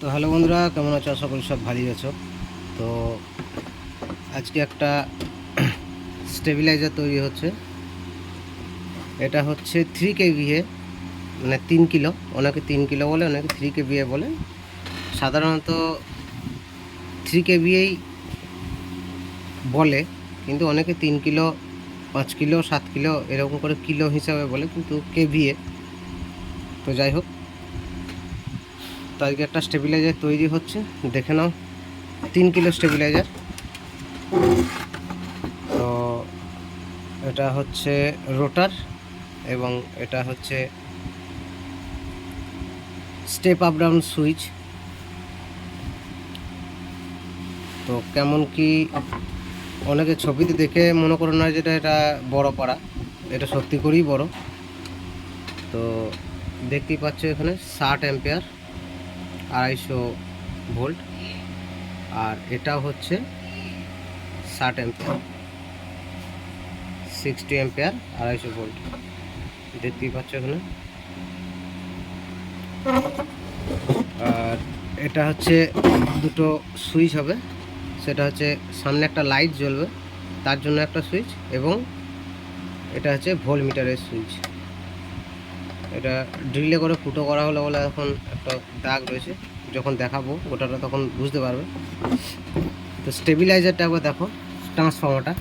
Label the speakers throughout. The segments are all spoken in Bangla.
Speaker 1: তো হ্যালো বন্ধুরা, কেমন আছো? করি সব ভালোই আছো। তো আজকে একটা স্টেবিলাইজার তৈরি হচ্ছে। এটা হচ্ছে থ্রি কেভিএ মানে তিন কিলো, অনেকে তিন কিলো বলে, অনেকে থ্রি কেভিএ বলে। সাধারণত থ্রি কেভিএই বলে, কিন্তু অনেকে তিন কিলো, পাঁচ কিলো, সাত কিলো, এরকম করে কিলো হিসাবে বলে, কিন্তু কেভিএ তো যাই হোক তো একটা স্টেবিলাইজার তৈরি হচ্ছে। দেখে নাও, তিন কিলো স্টেবিলাইজার তো এটা হচ্ছে রোটার এবং এটা হচ্ছে স্টেপ আপ ডাউন সুইচ তো কেমন কি অনেকে ছবিতে দেখে মনে করো না যেটা এটা বড় পাড়া। এটা সত্যি করেই বড়। তো দেখতেই পাচ্ছ এখানে ষাট অ্যাম্পিয়ার আড়াইশো ভোল্ট। আর এটা হচ্ছে ষাট অ্যাম্পিয়ার। সিক্সটি অ্যাম্পিয়ার, আড়াইশো ভোল্ট। দেখতেই পাচ্ছ এখানে। আর এটা হচ্ছে দুটো সুইচ হবে। সেটা হচ্ছে সামনে একটা লাইট জ্বলবে, তার জন্য একটা সুইচ এবং এটা হচ্ছে ভোল মিটারের সুইচ। এটা ড্রিলে করে ফুটো করা হলো বলে এখন একটা দাগ রয়েছে। যখন দেখাবো ওটাটা তখন বুঝতে পারবে। তো স্টেবিলাইজারটা একবার দেখো ট্রান্সফর্মারটা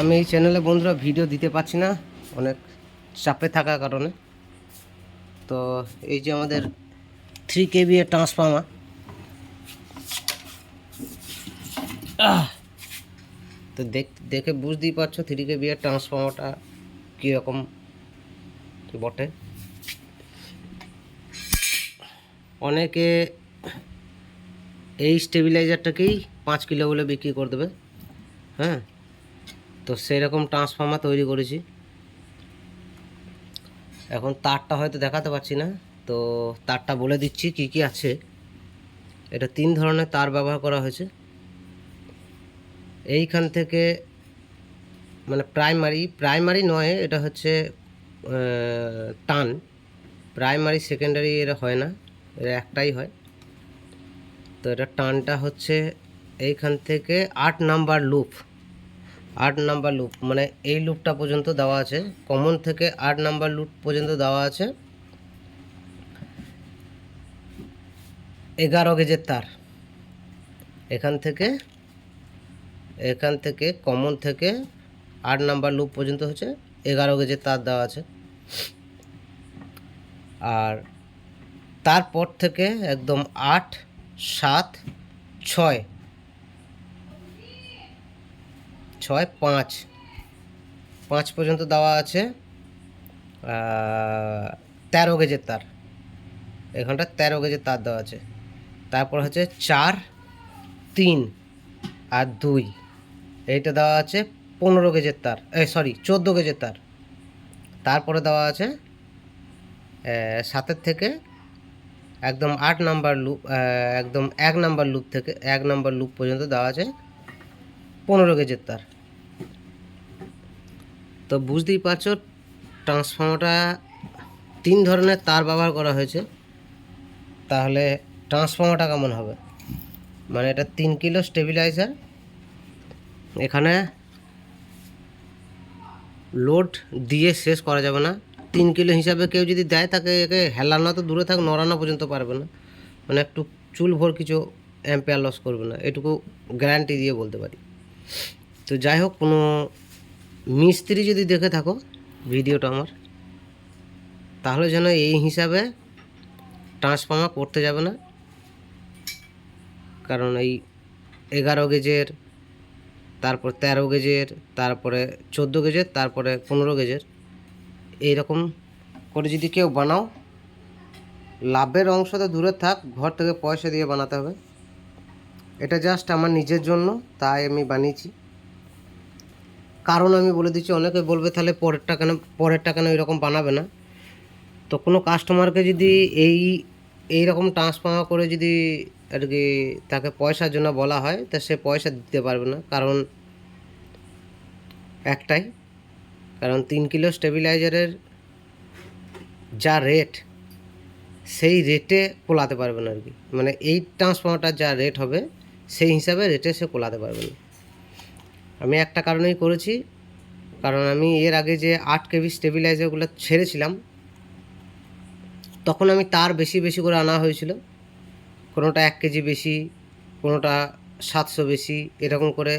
Speaker 1: আমি এই চ্যানেলে বন্ধুরা ভিডিও দিতে পারছি না, অনেক চাপে থাকার কারণে। তো এই যে আমাদের থ্রি কেবি এর ট্রান্সফর্মার তো দেখ, দেখে বুঝতেই পারছ থ্রি কেবি এর ট্রান্সফর্মারটা কীরকম বটে। অনেকে এই স্টেবিলাইজারটাকেই পাঁচ কিলো বলে বিক্রি করে দেবে। হ্যাঁ? তো সেরকম ট্রান্সফর্মার তৈরি করেছি। এখন তারটা হয়তো দেখাতে পারছি না। তো তারটা বলে দিচ্ছি কি কি আছে। এটা তিন ধরনের তার ব্যবহার করা হয়েছে। এইখান থেকে মানে প্রাইমারি প্রাইমারি নয়, এটা হচ্ছে টান। প্রাইমারি, সেকেন্ডারি এরা হয় না, এরা একটাই হয়। তো এটা টানটা হচ্ছে এইখান থেকে আট নাম্বার লুপ। আট নাম্বার লুপ মানে এই লুপটা পর্যন্ত দেওয়া আছে। কমন থেকে আট নাম্বার লুপ পর্যন্ত দেওয়া আছে। এগারো গেজের তার। এখান থেকে এখান থেকে কমন থেকে আট নাম্বার লুপ পর্যন্ত হচ্ছে, এগারো গেজের তার দেওয়া আছে। আর তারপর থেকে একদম আট, সাত, ছয়। ছয়, পাঁচ। পাঁচ পর্যন্ত দেওয়া আছে। তেরো গেজের তার। এখানটা তেরো গেজের তার দেওয়া আছে। তারপর হচ্ছে চার, তিন আর দুই। এইটা দেওয়া আছে পনেরো গেজের তার। এই সরি চোদ্দ গেজের তার। তারপরে দেওয়া আছে সাতের থেকে একদম আট নাম্বার লুপ একদম এক নাম্বার লুপ থেকে এক নাম্বার লুপ পর্যন্ত দেওয়া আছে পনেরো কেজির তার। তো বুঝতেই পারছ ট্রান্সফর্মারটা তিন ধরনের তার ব্যবহার করা হয়েছে, তাহলে ট্রান্সফর্মারটা কেমন হবে? মানে এটা তিন কিলো স্টেবিলাইজার এখানে লোড দিয়ে শেষ করা যাবে না। তিন কিলো হিসাবে কেউ যদি দেয়, তাকে একে হেলানো তো দূরে থাক, নড়ানো পর্যন্ত পারবে না। মানে একটু চুল ভর কিছু অ্যাম্পেয়ার লস করবে না। এটুকু গ্যারান্টি দিয়ে বলতে পারি। তো যাই হোক, কোনো মিস্ত্রি যদি দেখে থাকো, ভিডিওটা আমার, তাহলে যেন এই হিসাবে ট্রান্সফর্মার করতে যাবে না। কারণ এই এগারো গেজের তারপর তেরো গেজের, তারপরে চোদ্দ গেজের, তারপরে পনেরো গেজের। এইরকম করে যদি কেউ বানাও, লাভের অংশ তো দূরে থাক, ঘর থেকে পয়সা দিয়ে বানাতে হবে। এটা জাস্ট আমার নিজের জন্য, তাই আমি বানিয়েছি। কারণ আমি বলে দিচ্ছি, অনেকে বলবে তাহলে পরেরটা কেন পরেরটা কেন এরকম বানাবে না? তো কোনো কাস্টমারকে যদি এই এই রকম ট্রান্সফার করে যদি আর কি তাকে পয়সার জন্য বলা হয়, তা সে পয়সা দিতে পারবে না। কারণ একটাই, কারণ তিন কিলো স্টেবিলাইজারের যা রেট সেই রেটে কোলাতে পারবে না আর কি। মানে এই ট্রান্সফর্মারটার যা রেট হবে, সেই হিসাবে রেটে সে কোলাতে পারবে না। আমি একটা কারণেই করেছি, কারণ আমি এর আগে যে আট কেবি স্টেবিলাইজারগুলো ছেড়েছিলাম তখন আমি তার বেশি বেশি করে আনা হয়েছিল। কোনোটা এক কেজি বেশি, কোনোটা সাতশো বেশি, এরকম করে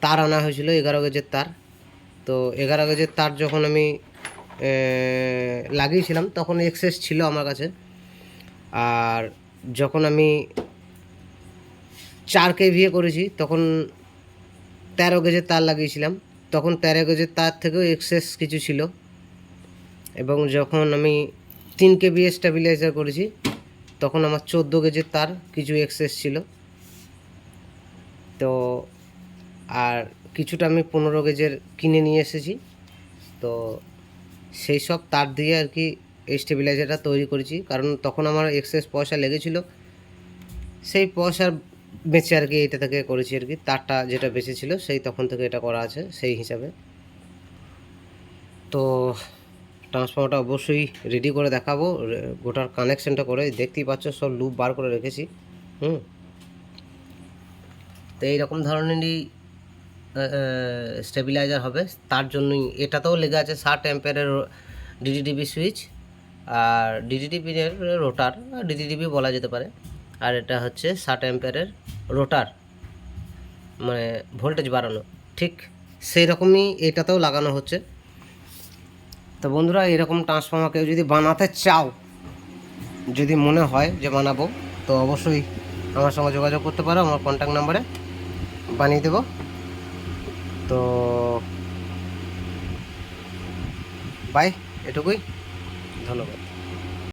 Speaker 1: তার আনা হয়েছিল এগারো গেজের তার। তো এগারো গেজের তার যখন আমি লাগিয়েছিলাম, তখন এক্সেস ছিল আমার কাছে। আর যখন আমি চার কে কেভিএ করেছি, তখন তেরো গেজের তার লাগিয়েছিলাম। তখন তেরো গেজের তার থেকেও এক্সেস কিছু ছিল। এবং যখন আমি তিন কেবি স্টেবিলাইজার করেছি। তখন আমার চোদ্দ গেজের তার কিছু এক্সেস ছিল। তো আর কিছুটা আমি পনেরো গেজের কিনে নিয়ে এসেছি। তো সেই সব তার দিয়ে আর কি এই স্টেবিলাইজারটা তৈরি করেছি। কারণ তখন আমার এক্সেস পয়সা লেগেছিল। সেই পয়সার বেঁচে আর কি এটা থেকে করেছি আর কি। তারটা যেটা বেঁচে ছিল সেই তখন থেকে এটা করা আছে, সেই হিসাবে। তো ট্রান্সফর্মারটা অবশ্যই রেডি করে দেখাবো গোটার কানেকশানটা করে দেখতেই পাচ্ছ, সব লুপ বার করে রেখেছি, হুম? তো এইরকম ধরনেরই স্টেবিলাইজার হবে, তার জন্যই এটাতেও লেগে আছে ষাট অ্যাম্পেয়ারের ডিডিডিবি সুইচ আর ডিডিডিবির রোটার ডিডিডিবি বলা যেতে পারে, আর এটা হচ্ছে ষাট অ্যাম্পেয়ারের রোটার মানে ভোল্টেজ বাড়ানো, ঠিক সেই রকমই এটাতেও লাগানো হচ্ছে। তো বন্ধুরা, এরকম ট্রান্সফর্মার কেউ যদি বানাতে চাও, যদি মনে হয় যে বানাবো, তো অবশ্যই আমার সঙ্গে যোগাযোগ করতে পারো, আমার কন্ট্যাক্ট নাম্বারে বানিয়ে দেব। তো বাই এটুকুই। ধন্যবাদ।